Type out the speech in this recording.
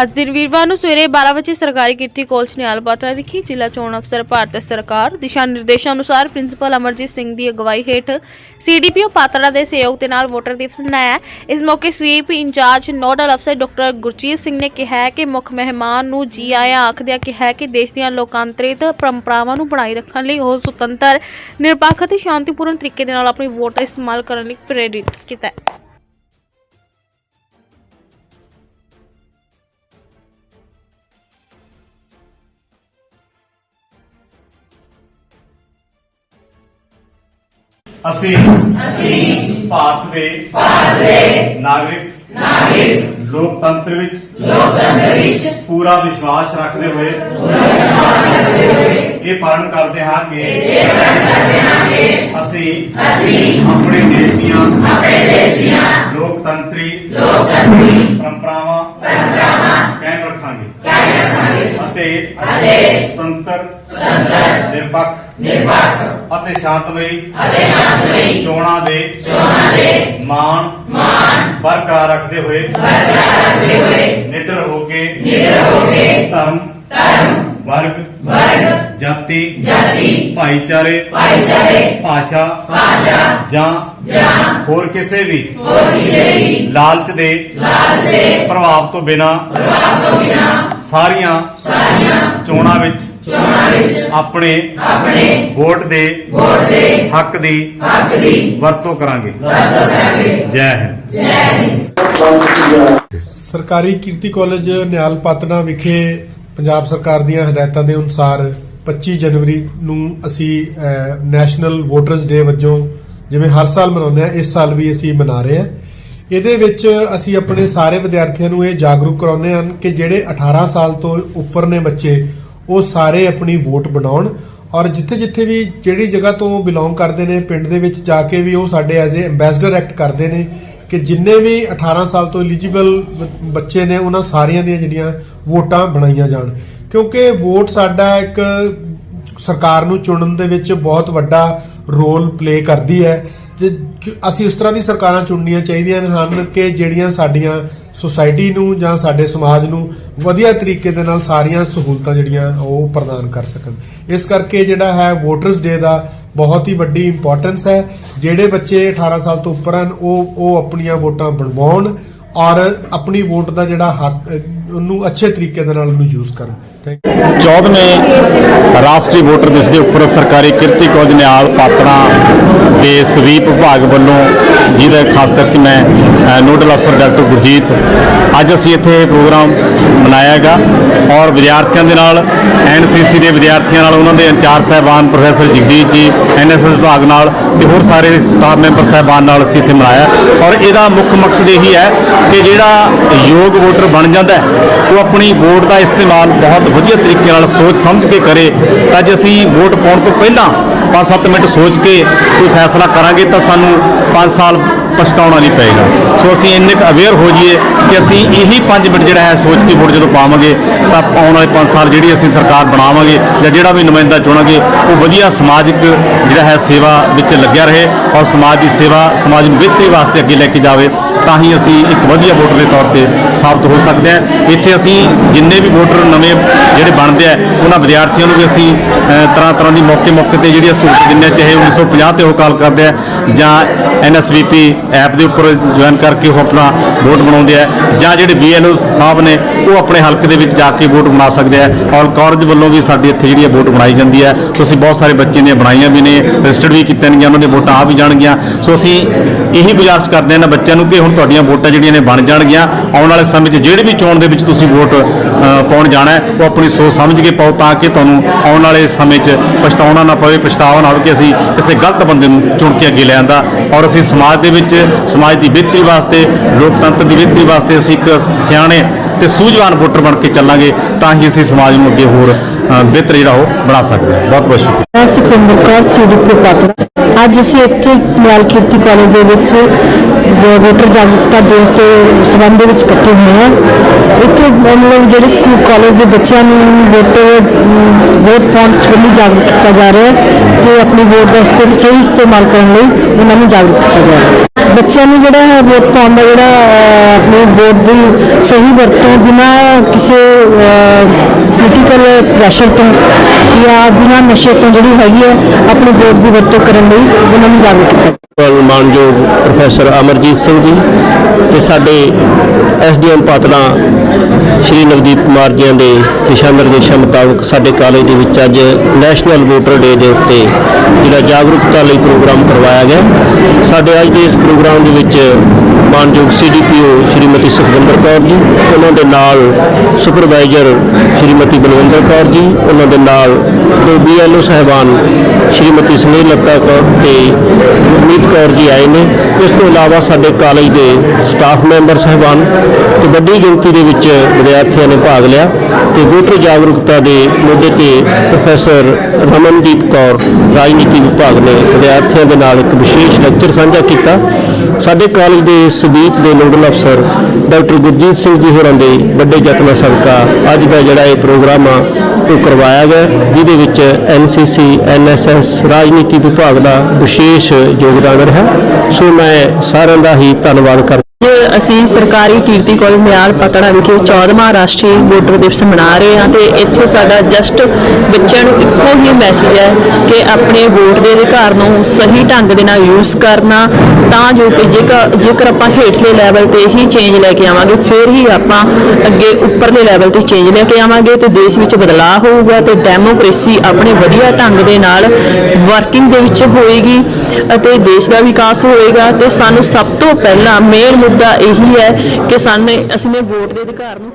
ਅੱਜ ਦਿਨ ਵੀਰਵਾਰ ਨੂੰ ਸਵੇਰੇ 12 ਵਜੇ ਸਰਕਾਰੀ ਕਿਰਤੀ ਕਾਲਜ ਨਿਹਾਲ ਪਾਤਰਾ ਵਿਖੇ ਜ਼ਿਲ੍ਹਾ ਚੋਣ ਅਫਸਰ ਭਾਰਤ ਸਰਕਾਰ, ਦਿਸ਼ਾ ਨਿਰਦੇਸ਼ਾਂ ਅਨੁਸਾਰ ਪ੍ਰਿੰਸੀਪਲ ਅਮਰਜੀਤ ਸਿੰਘ ਦੀ ਅਗਵਾਈ ਹੇਠ ਸੀਡੀਪੀਓ ਪਾਤਰਾ ਦੇ ਸਹਿਯੋਗ ਦੇ ਨਾਲ ਵੋਟਰ ਦਿਵਸ ਮਨਾਇਆ। ਇਸ ਮੌਕੇ ਸਵੀਪ ਇੰਚਾਰਜ ਨੋਡਲ ਅਫਸਰ ਡਾਕਟਰ ਗੁਰਜੀਤ ਸਿੰਘ ਨੇ ਕਿਹਾ ਹੈ ਕਿ ਮੁੱਖ ਮਹਿਮਾਨ ਨੂੰ ਜੀ ਆਇਆਂ ਆਖਦਿਆਂ ਕਿਹਾ ਹੈ ਕਿ ਦੇਸ਼ ਦੀਆਂ ਲੋਕਾਂਤਰਿਕ ਪਰੰਪਰਾਵਾਂ ਨੂੰ ਬਣਾਈ ਰੱਖਣ ਲਈ ਉਹ ਸੁਤੰਤਰ, ਨਿਰਪੱਖ ਅਤੇ ਸ਼ਾਂਤੀਪੂਰਨ ਤਰੀਕੇ ਦੇ ਨਾਲ ਆਪਣੀ ਵੋਟ ਦਾ ਇਸਤੇਮਾਲ ਕਰਨ ਲਈ ਪ੍ਰੇਰਿਤ ਕੀਤਾ ਹੈ। ਅਸੀਂ ਅਸੀਂ ਭਾਰਤ ਦੇ ਭਾਰਤ ਦੇ ਨਾਗਰਿਕ ਨਾਗਰਿਕ ਲੋਕਤੰਤਰ ਵਿੱਚ ਲੋਕਤੰਤਰ ਵਿੱਚ ਪੂਰਾ ਵਿਸ਼ਵਾਸ ਰੱਖਦੇ ਹੋਏ ਪੂਰਾ ਵਿਸ਼ਵਾਸ ਰੱਖਦੇ ਹੋਏ ਇਹ ਪਾਲਣ ਕਰਦੇ ਹਾਂ ਕਿ ਇਹ ਪਾਲਣ ਕਰਦੇ ਹਾਂ ਕਿ ਅਸੀਂ ਅਸੀਂ ਆਪਣੇ ਦੇਸ਼ ਦੀਆਂ ਆਪਣੇ ਦੇਸ਼ ਦੀਆਂ ਲੋਕਤੰਤਰੀ ਲੋਕਤੰਤਰੀ ਪਰੰਪਰਾਵਾਂ ਪਰੰਪਰਾਵਾਂ ਕਾਇਮ ਰੱਖਾਂਗੇ। ਕਾਇਮ ਰੱਖਾਂਗੇ ਅਤੇ ਅਤੇ ਸੁਤੰਤਰ ਸੁਤੰਤਰ ਨਿਰਪੱਖ ਅਤੇ ਸ਼ਾਂਤਮਈ ਅਤੇ ਸ਼ਾਂਤਮਈ ਚੋਣਾਂ ਦੇ। ਚੋਣਾਂ ਦੇ। ਮਾਣ। ਮਾਣ। ਬਰਕਰਾਰ ਰੱਖਦੇ ਹੋਏ। ਬਰਕਰਾਰ ਰੱਖਦੇ ਹੋਏ। ਨਿਡਰ ਹੋ ਕੇ। ਨਿਡਰ ਹੋ ਕੇ। ਧਰਮ। ਧਰਮ। ਵਰਗ। ਵਰਗ। ਜਾਤੀ। ਜਾਤੀ। ਭਾਈਚਾਰੇ। ਭਾਈਚਾਰੇ। ਭਾਸ਼ਾ। ਭਾਸ਼ਾ। ਜਾਂ। ਜਾਂ। ਹੋਰ ਕਿਸੇ ਵੀ। ਹੋਰ ਕਿਸੇ ਵੀ। ਲਾਲਚ ਦੇ। ਲਾਲਚ ਦੇ। ਪ੍ਰਭਾਵ ਤੋਂ ਬਿਨਾ। ਪ੍ਰਭਾਵ ਤੋਂ ਬਿਨਾ। ਸਾਰੀਆਂ। ਸਾਰੀਆਂ। ਚੋਣਾਂ ਵਿੱਚ। ਆਪਣੇ ਆਪਣੇ ਵੋਟ ਦੇ ਵੋਟ ਦੇ ਹੱਕ ਦੀ ਹੱਕ ਦੀ ਵਰਤੋਂ ਕਰਾਂਗੇ। ਵਰਤੋਂ ਕਰਾਂਗੇ। ਜੈ ਹਿੰਦ। ਸਰਕਾਰੀ ਕੀਰਤੀ ਕਾਲਜ ਨਿਹਾਲ ਪਾਤਣਾ ਵਿਖੇ ਪੰਜਾਬ ਸਰਕਾਰ ਦੀਆਂ ਹਦਾਇਤਾਂ ਦੇ ਅਨੁਸਾਰ 25 ਜਨਵਰੀ ਨੂੰ ਅਸੀਂ ਨੈਸ਼ਨਲ ਵੋਟਰਸ ਡੇ ਵਜੋਂ ਜਿਵੇਂ ਹਰ ਸਾਲ ਮਨਾਉਂਦੇ ਆ ਇਸ ਸਾਲ ਵੀ ਅਸੀਂ ਮਨਾ ਰਹੇ ਹਾਂ। ਇਹਦੇ ਵਿੱਚ ਅਸੀਂ ਆਪਣੇ ਸਾਰੇ ਵਿਦਿਆਰਥੀਆਂ ਨੂੰ ਇਹ ਜਾਗਰੂਕ ਕਰਾਉਂਦੇ ਹਨ ਕਿ ਜਿਹੜੇ 18 ਸਾਲ ਤੋਂ ਉੱਪਰ ਨੇ ਬੱਚੇ ਉਹ ਸਾਰੇ ਆਪਣੀ ਵੋਟ ਬਣਾਉਣ ਔਰ ਜਿੱਥੇ ਜਿੱਥੇ ਵੀ ਜਿਹੜੀ ਜਗ੍ਹਾ ਤੋਂ ਬਿਲੋਂਗ ਕਰਦੇ ਨੇ, ਪਿੰਡ ਦੇ ਵਿੱਚ ਜਾ ਕੇ ਵੀ ਉਹ ਸਾਡੇ ਐਜ਼ ਏ ਐਮਬੈਸਡਰ ਐਕਟ ਕਰਦੇ ਨੇ ਕਿ ਜਿੰਨੇ ਵੀ 18 ਸਾਲ ਤੋਂ ਐਲੀਜੀਬਲ ਬੱਚੇ ਨੇ, ਉਹਨਾਂ ਸਾਰੀਆਂ ਦੀਆਂ ਜਿਹੜੀਆਂ ਵੋਟਾਂ ਬਣਾਈਆਂ ਜਾਣ। ਕਿਉਂਕਿ ਵੋਟ ਸਾਡਾ ਇੱਕ ਸਰਕਾਰ ਨੂੰ ਚੁਣਨ ਦੇ ਵਿੱਚ ਬਹੁਤ ਵੱਡਾ ਰੋਲ ਪਲੇ ਕਰਦੀ ਹੈ। ਜੇ ਅਸੀਂ ਉਸ ਤਰ੍ਹਾਂ ਦੀ ਸਰਕਾਰਾਂ ਚੁਣਨੀਆਂ ਚਾਹੀਦੀਆਂ ਹਨ ਕਿ ਜਿਹੜੀਆਂ ਸਾਡੀਆਂ ਸੁਸਾਇਟੀ ਨੂੰ ਜਾਂ ਸਾਡੇ ਸਮਾਜ ਨੂੰ ਵਧੀਆ ਤਰੀਕੇ ਦੇ ਨਾਲ ਸਾਰੀਆਂ ਸਹੂਲਤਾਂ ਜਿਹੜੀਆਂ ਉਹ ਪ੍ਰਦਾਨ ਕਰ ਸਕਣ। ਇਸ ਕਰਕੇ ਜਿਹੜਾ ਹੈ ਵੋਟਰਸ ਡੇ ਦਾ ਬਹੁਤ ਹੀ ਵੱਡੀ ਇੰਪੋਰਟੈਂਸ ਹੈ। ਜਿਹੜੇ ਬੱਚੇ 18 ਸਾਲ ਤੋਂ ਉੱਪਰ ਹਨ, ਉਹ ਉਹ ਆਪਣੀਆਂ ਵੋਟਾਂ ਬਣਵਾਉਣ ਔਰ ਆਪਣੀ ਵੋਟ ਦਾ ਜਿਹੜਾ ਹੱਕ ਅਹ, ਉਹਨੂੰ ਅੱਛੇ ਤਰੀਕੇ ਦੇ ਨਾਲ ਉਹਨੂੰ ਯੂਜ਼ ਕਰਨ। ਥੈਂਕ 14ਵੇਂ ਰਾਸ਼ਟਰੀ ਵੋਟਰ ਦਿਵਸ ਦੇ ਉੱਪਰ ਸਰਕਾਰੀ ਕਿਰਤੀ ਕਾਲਜ ਨਿਹਾਲ ਪਾਤੜਾ ਦੇ ਸਵੀਪ ਵਿਭਾਗ ਵੱਲੋਂ ਜਿਹਦਾ ਖਾਸ ਕਰਕੇ ਮੈਂ ਨੋਡਲ ਅਫਸਰ ਡਾਕਟਰ ਗੁਰਜੀਤ ਅੱਜ ਅਸੀਂ ਇੱਥੇ ਪ੍ਰੋਗਰਾਮ ਮਨਾਇਆ ਹੈਗਾ ਔਰ ਵਿਦਿਆਰਥੀਆਂ ਦੇ ਨਾਲ ਐਨਸੀਸੀ ਦੇ ਵਿਦਿਆਰਥੀਆਂ ਨਾਲ ਉਹਨਾਂ ਦੇ ਇੰਚਾਰਜ ਸਾਹਿਬਾਨ ਪ੍ਰੋਫੈਸਰ ਜਗਦੀਸ਼ ਜੀ ਐਨਐਸਐਸ ਵਿਭਾਗ ਨਾਲ ਤੇ ਹੋਰ ਸਾਰੇ ਸਟਾਫ ਮੈਂਬਰ ਸਾਹਿਬਾਨ ਨਾਲ ਅਸੀਂ ਇੱਥੇ ਮਨਾਇਆ। ਔਰ ਇਹਦਾ ਮੁੱਖ ਮਕਸਦ ਇਹੀ ਹੈ ਕਿ ਜਿਹੜਾ ਯੋਗ ਵੋਟਰ ਬਣ ਜਾਂਦਾ ਹੈ ਉਹ ਆਪਣੀ ਵੋਟ ਦਾ ਇਸਤੇਮਾਲ ਬਹੁਤ ਵਧੀਆ ਤਰੀਕੇ ਨਾਲ ਸੋਚ ਸਮਝ ਕੇ ਕਰੇ, ਤਾਂ ਜੇ ਅਸੀਂ ਵੋਟ ਪਾਉਣ ਤੋਂ ਪਹਿਲਾਂ 5-7 ਮਿੰਟ ਸੋਚ ਕੇ ਕੋਈ ਫੈਸਲਾ ਕਰਾਂਗੇ ਤਾਂ ਸਾਨੂੰ 5 ਸਾਲ ਪਛਤਾਉਣਾ ਨਹੀਂ ਪਏਗਾ। ਸੋ ਅਸੀਂ ਇੰਨੇ ਕੁ ਅਵੇਅਰ ਹੋ ਜਾਈਏ ਕਿ ਅਸੀਂ ਇਹੀ 5 ਮਿੰਟ ਜਿਹੜਾ ਹੈ ਸੋਚ ਕੇ ਵੋਟ ਜਦੋਂ ਪਾਵਾਂਗੇ ਤਾਂ ਆਉਣ ਵਾਲੇ 5 ਸਾਲ ਜਿਹੜੀ ਅਸੀਂ ਸਰਕਾਰ ਬਣਾਵਾਂਗੇ ਜਾਂ ਜਿਹੜਾ ਵੀ ਨੁਮਾਇੰਦਾ ਚੁਣਾਂਗੇ ਉਹ ਵਧੀਆ ਸਮਾਜਿਕ ਜਿਹੜਾ ਹੈ ਸੇਵਾ ਵਿੱਚ ਲੱਗਿਆ ਰਹੇ ਔਰ ਸਮਾਜ ਦੀ ਸੇਵਾ ਸਮਾਜ ਨੂੰ ਬਿਹਤਰੀ ਵਾਸਤੇ ਅੱਗੇ ਲੈ ਕੇ ਜਾਵੇ ਤਾਂ ਹੀ ਅਸੀਂ ਇੱਕ ਵਧੀਆ ਵੋਟਰ ਦੇ ਤੌਰ ਤੇ ਸਾਬਤ ਹੋ ਸਕਦੇ ਹਾਂ। ਇੱਥੇ ਅਸੀਂ ਜਿੰਨੇ ਵੀ ਵੋਟਰ ਨਵੇਂ ਜਿਹੜੇ ਬਣਦੇ ਆ ਉਹਨਾਂ ਵਿਦਿਆਰਥੀਆਂ ਨੂੰ ਵੀ ਅਸੀਂ ਤਰ੍ਹਾਂ ਤਰ੍ਹਾਂ ਦੀ ਮੌਕੇ ਮੌਕੇ ਤੇ ਜਿਹੜੀਆਂ ਸਹੂਲਤ ਦਿੰਦੇ ਹਾਂ, ਚਾਹੇ 1950 ਤੇ ਉਹ ਕਾਲ ਕਰਦੇ ਆ ਜਾਂ ਐਨਐਸਵੀਪੀ ਐਪ ਦੇ ਉੱਪਰ ਜੁਆਇਨ ਕਰਕੇ ਉਹ ਆਪਣਾ ਵੋਟ ਬਣਾਉਂਦੇ ਆ। ਜਾਂ ਜਿਹੜੇ ਬੀਐਲਓ ਸਾਹਿਬ ਨੇ, ਉਹ ਆਪਣੇ ਹਲਕੇ ਦੇ ਵਿੱਚ ਜਾ ਕੇ ਵੋਟ ਬਣਾ ਸਕਦੇ ਆ। ਔਰ ਕਾਲਜ ਵੱਲੋਂ ਵੀ ਸਾਡੀ ਇੱਥੇ ਜਿਹੜੀ ਹੈ ਵੋਟ ਬਣਾਈ ਜਾਂਦੀ ਹੈ ਤੁਸੀਂ ਬਹੁਤ ਸਾਰੇ ਬੱਚੇ ਦੀਆਂ ਬਣਾਈਆਂ ਵੀ ਨੇ ਰਜਿਸਟਰਡ ਵੀ ਕੀਤੀਆਂ ਨੇ ਉਹਨਾਂ ਦੇ ਵੋਟਾਂ ਆ ਵੀ ਜਾਣਗੀਆਂ। ਸੋ ਅਸੀਂ ਇਹੀ ਗੁਜ਼ਾਰਿਸ਼ ਕਰਦੇ ਹਾਂ ਨਾ ਬੱਚਿਆਂ ਨੂੰ ਕਿ ਹੁਣ ਤੁਹਾਡੀਆਂ ਵੋਟਾਂ ਜਿਹੜੀਆਂ ਨੇ ਬਣ ਜਾਣਗੀਆਂ। ਆਉਣ ਵਾਲੇ ਸਮੇਂ 'ਚ ਜਿਹੜੇ ਵੀ ਚੋਣ ਦੇ ਵਿੱਚ ਤੁਸੀਂ ਵੋਟ ਪਾਉਣ ਜਾਣਾ ਉਹ ਆਪਣੀ ਸੋਚ ਸਮਝ ਕੇ ਪਾਓ ਤਾਂ ਕਿ ਤੁਹਾਨੂੰ ਆਉਣ ਵਾਲੇ ਸਮੇਂ 'ਚ ਪਛਤਾਉਣਾ ਨਾ ਪਵੇ, ਪਛਤਾਵਾ ਨਾ ਹੋਵੇ ਕਿ ਅਸੀਂ ਕਿਸੇ ਗਲਤ ਬੰਦੇ ਨੂੰ ਚੁਣ ਕੇ ਅੱਗੇ ਲੈ ਆਂਦਾ। ਔਰ ਅਸੀਂ ਸਮਾਜ ਦੇ ਵਿੱਚ ਸਮਾਜ ਦੀ ਬਿਹਤਰੀ ਵਾਸਤੇ, ਲੋਕਤੰਤਰ ਦੀ ਬਿਹਤਰੀ ਵਾਸਤੇ ਅਸੀਂ ਇੱਕ ਸਿਆਣੇ ਤੇ ਸੂਝਵਾਨ ਵੋਟਰ ਬਣ ਕੇ ਚੱਲਾਂਗੇ, ਤਾਂ ਹੀ ਅਸੀਂ ਸਮਾਜ ਨੂੰ ਅੱਗੇ ਹੋਰ ਬਿਹਤਰ ਜਿਹੜਾ ਉਹ ਬਣਾ ਸਕਦੇ ਹਾਂ। ਬਹੁਤ ਬਹੁਤ ਸ਼ੁਕਰੀਆ। ਮੈਂ ਸੁਖਿੰਦਰ ਕੌਰ ਸੀਡੀਪੀ ਪਾਤੜਾ ਅੱਜ ਅਸੀਂ ਇੱਥੇ ਨਿਹਾਲ ਕੀਰਤੀ ਕਾਲਜ ਦੇ ਵਿੱਚ ਵੋਟਰ ਜਾਗਰੂਕਤਾ ਦਿਵਸ ਦੇ ਸੰਬੰਧ ਵਿੱਚ ਇਕੱਠੇ ਹੋਏ ਹਾਂ। ਇੱਥੇ ਮਤਲਬ ਜਿਹੜੇ ਸਕੂਲ, ਕਾਲਜ ਦੇ ਬੱਚਿਆਂ ਨੂੰ ਵੋਟ ਵੋਟ ਪਾਉਣ ਸੰਬੰਧੀ ਜਾਗਰੂਕ ਕੀਤਾ ਜਾ ਰਿਹਾ ਹੈ ਤੇ ਆਪਣੀ ਵੋਟ ਦਾ ਸਹੀ ਇਸਤੇਮਾਲ ਕਰਨ ਲਈ ਉਹਨਾਂ ਨੂੰ ਜਾਗਰੂਕ ਕੀਤਾ ਜਾ ਰਿਹਾ ਹੈ। ਬੱਚਿਆਂ ਨੂੰ ਜਿਹੜਾ ਹੈ ਵੋਟ ਪਾਉਣ ਦਾ ਜਿਹੜਾ ਆਪਣੀ ਵੋਟ ਦੀ ਸਹੀ ਵਰਤੋਂ ਬਿਨਾਂ ਕਿਸੇ ਪੋਲੀਟੀਕਲ ਪ੍ਰੈਸ਼ਰ ਤੋਂ ਜਾਂ ਬਿਨਾਂ ਨਸ਼ੇ ਤੋਂ ਜਿਹੜੀ ਹੈਗੀ ਹੈ, ਆਪਣੀ ਵੋਟ ਦੀ ਵਰਤੋਂ ਕਰਨ ਲਈ ਉਹਨਾਂ ਨੂੰ ਜਾਗਰੂਕ ਕੀਤਾ ਪ੍ਰਿੰਸੀਪਲ ਮਾਨਯੋਗ ਪ੍ਰੋਫੈਸਰ ਅਮਰਜੀਤ ਸਿੰਘ ਜੀ ਤੇ ਸਾਡੇ ਐਸਡੀਐਮ ਪਾਤੜਾ ਸ਼੍ਰੀ ਨਵਦੀਪ ਕੁਮਾਰ ਜੀ ਦੇ ਦਿਸ਼ਾ ਨਿਰਦੇਸ਼ਾਂ ਮੁਤਾਬਕ ਸਾਡੇ ਕਾਲਜ ਦੇ ਵਿੱਚ ਅੱਜ ਨੈਸ਼ਨਲ ਵੋਟਰ ਡੇ ਦੇ ਉੱਤੇ ਜਿਹੜਾ ਜਾਗਰੂਕਤਾ ਲਈ ਪ੍ਰੋਗਰਾਮ ਕਰਵਾਇਆ ਗਿਆ। ਸਾਡੇ ਅੱਜ ਦੇ ਇਸ ਪ੍ਰੋਗਰਾਮ ਦੇ ਵਿੱਚ ਮਾਨਯੋਗ ਸੀਡੀਪੀਓ ਸ਼੍ਰੀਮਤੀ ਸੁਖਵਿੰਦਰ ਕੌਰ ਜੀ, ਉਹਨਾਂ ਦੇ ਨਾਲ ਸੁਪਰਵਾਈਜ਼ਰ ਸ਼੍ਰੀਮਤੀ ਬਲਵਿੰਦਰ ਕੌਰ ਜੀ, ਉਹਨਾਂ ਦੇ ਨਾਲ ਦੋ ਬੀਐਲਓ ਸਾਹਿਬਾਨ ਸ਼੍ਰੀਮਤੀ ਸੁਨੀਲ ਲੱਤਾ ਕੌਰ ਤੇ ਗੁਰਮੀਤ ਕੌਰ ਜੀ ਆਏ ਨੇ। ਇਸ ਤੋਂ ਇਲਾਵਾ ਸਾਡੇ ਕਾਲਜ ਦੇ ਸਟਾਫ ਮੈਂਬਰ ਸਾਹਿਬਾਨ ਤੇ ਵੱਡੀ ਗਿਣਤੀ ਦੇ ਵਿੱਚ ਵਿਦਿਆਰਥੀਆਂ ਨੇ ਭਾਗ ਲਿਆ ਤੇ ਵੋਟਰ ਜਾਗਰੂਕਤਾ ਦੇ ਮੁੱਦੇ ਤੇ ਪ੍ਰੋਫੈਸਰ ਰਮਨਦੀਪ ਕੌਰ, ਰਾਜਨੀਤੀ ਵਿਭਾਗ ਨੇ ਵਿਦਿਆਰਥੀਆਂ ਦੇ ਨਾਲ ਇੱਕ ਵਿਸ਼ੇਸ਼ ਲੈਕਚਰ ਸਾਂਝਾ ਕੀਤਾ। ਸਾਡੇ ਕਾਲਜ ਦੇ ਸਵੀਪ ਦੇ ਨੋਡਲ ਅਫਸਰ ਡਾਕਟਰ ਗੁਰਜੀਤ ਸਿੰਘ ਜੀ ਹੋਰਾਂ ਦੇ ਵੱਡੇ ਯਤਨਾਂ ਸਦਕਾ ਅੱਜ ਦਾ ਜਿਹੜਾ ਇਹ ਪ੍ਰੋਗਰਾਮ ਆ, ਉਹ ਕਰਵਾਇਆ ਗਿਆ ਜਿਹਦੇ ਵਿੱਚ ਐਨਸੀਸੀ ਐਨਐਸਐਸ ਰਾਜਨੀਤੀ ਵਿਭਾਗ ਦਾ ਵਿਸ਼ੇਸ਼ ਯੋਗਦਾਨ ਰਿਹਾ ਸੋ ਮੈਂ ਸਾਰਿਆਂ ਦਾ ਹੀ ਧੰਨਵਾਦ ਕਰ ਅਸੀਂ ਸਰਕਾਰੀ ਕੀਰਤੀ ਕਾਲਜ ਨਿਆਲ ਪਤੜਾ ਵਿਖੇ 14ਵਾਂ ਰਾਸ਼ਟਰੀ ਵੋਟਰ ਦਿਵਸ ਮਨਾ ਰਹੇ ਹਾਂ ਤੇ ਇੱਥੇ ਸਾਡਾ ਜਸਟ ਬੱਚਿਆਂ ਨੂੰ ਇੱਕੋ ਹੀ ਮੈਸੇਜ ਹੈ ਕਿ ਆਪਣੇ ਵੋਟ ਦੇ ਅਧਿਕਾਰ ਨੂੰ ਸਹੀ ਢੰਗ ਦੇ ਨਾਲ ਯੂਜ਼ ਕਰਨਾ, ਤਾਂ ਜੋ ਕਿ ਜੇਕਰ ਜੇਕਰ ਆਪਾਂ ਹੇਠਲੇ ਲੈਵਲ ਤੇ ਹੀ ਚੇਂਜ ਲੈ ਕੇ ਆਵਾਂਗੇ, ਫਿਰ ਹੀ ਆਪਾਂ ਅੱਗੇ ਉੱਪਰਲੇ ਲੈਵਲ ਤੇ ਚੇਂਜ ਲੈ ਕੇ ਆਵਾਂਗੇ ਤੇ ਦੇਸ਼ ਵਿੱਚ ਬਦਲਾਅ ਹੋਊਗਾ ਤੇ ਡੈਮੋਕ੍ਰੇਸੀ ਆਪਣੇ ਵਧੀਆ ਢੰਗ ਦੇ ਨਾਲ ਵਰਕਿੰਗ ਦੇ ਵਿੱਚ ਹੋਏਗੀ ਅਤੇ ਦੇਸ਼ ਦਾ ਵਿਕਾਸ ਹੋਏਗਾ ਤੇ ਸਾਨੂੰ ਸਭ ਤੋਂ ਪਹਿਲਾਂ ਮੇਨ ਮੁੱਦਾ ਇਹੀ ਹੈ ਕਿ ਸਾਨੇ ਅਸੀਂ ਨੇ ਵੋਟ ਦੇ ਅਧਿਕਾਰ ਨੂੰ